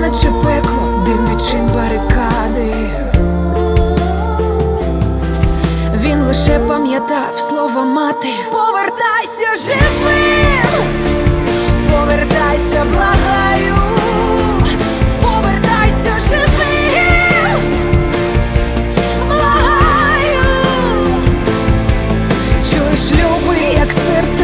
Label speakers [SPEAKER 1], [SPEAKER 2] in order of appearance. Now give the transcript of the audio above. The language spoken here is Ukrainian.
[SPEAKER 1] Наче пекло, дим відчин барикади. Він лише пам'ятав слова мати. Повертайся живим, повертайся, благаю, повертайся живим, благаю. Чуєш, любий, як серце